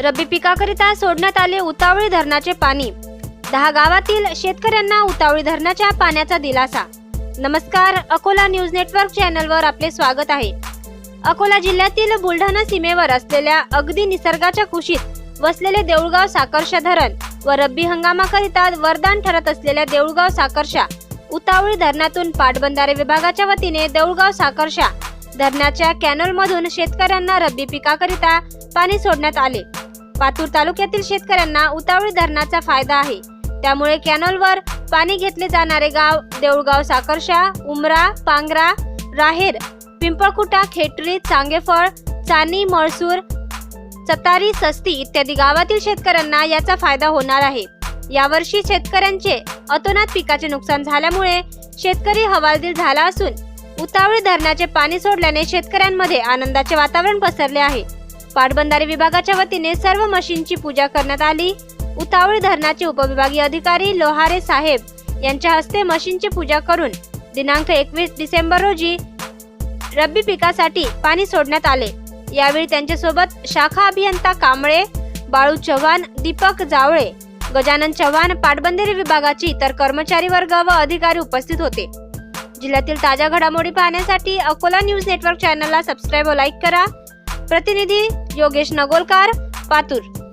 रब्बी पिकाकरिता सोडण्यात आले उतावळी धरणाचे पाणी. दहा गावातील शेतकऱ्यांना उतावळी धरणाच्या पाण्याचा दिलासा. नमस्कार अकोला न्यूज नेटवर्क चॅनलवर आपले स्वागत आहे. अकोला जिल्ह्यातील बुलढाणा सीमेवर असलेल्या अगदी निसर्गाच्या कुशीत वसलेले देऊळगाव साकर्षा धरण व रब्बी हंगामाकरिता वरदान ठरत असलेल्या देऊळगाव साकर्षा उतावळी धरणातून पाटबंधारे विभागाच्या वतीने देऊळगाव साकर्षा धरणाच्या कॅनलमधून शेतकऱ्यांना रब्बी पिकाकरिता पाणी सोडण्यात आले. पातूर तालुक्यातील शेतकऱ्यांना उतावळी धरणाचा फायदा आहे. त्यामुळे कॅनॉलवर पाणी घेतले जाणारे गाव देऊळगाव साखरशा उमरा पांगरा राहेर पिंपळकुटा खेटरी चांगेफळ चानी मळसूर सतारी सस्ती इत्यादी गावातील शेतकऱ्यांना याचा फायदा होणार आहे. यावर्षी शेतकऱ्यांचे अतोनात पिकाचे नुकसान झाल्यामुळे शेतकरी हवालदिल झाला असून उतावळी धरणाचे पाणी सोडल्याने शेतकऱ्यांमध्ये आनंदाचे वातावरण पसरले आहे. पाटबंधारे विभागाच्या वतीने सर्व मशीनची पूजा करण्यात आली. उतावळी धरणाचे उपविभागीय अधिकारी लोहारे साहेब यांच्या हस्ते मशीनची पूजा करून दिनांक एकवीस डिसेंबर रोजी रब्बी पिकासाठी पाणी सोडण्यात आले. यावेळी त्यांच्यासोबत शाखा अभियंता कांबळे बाळू चव्हाण दीपक जावळे गजानन चव्हाण पाटबंधारे विभागाचे इतर कर्मचारी वर्ग व अधिकारी उपस्थित होते. जिल्ह्यातील ताज्या घडामोडी पाहण्यासाठी अकोला न्यूज नेटवर्क चॅनलला सबस्क्राईब व लाईक करा. प्रतिनिधी योगेश नगोलकार पातूर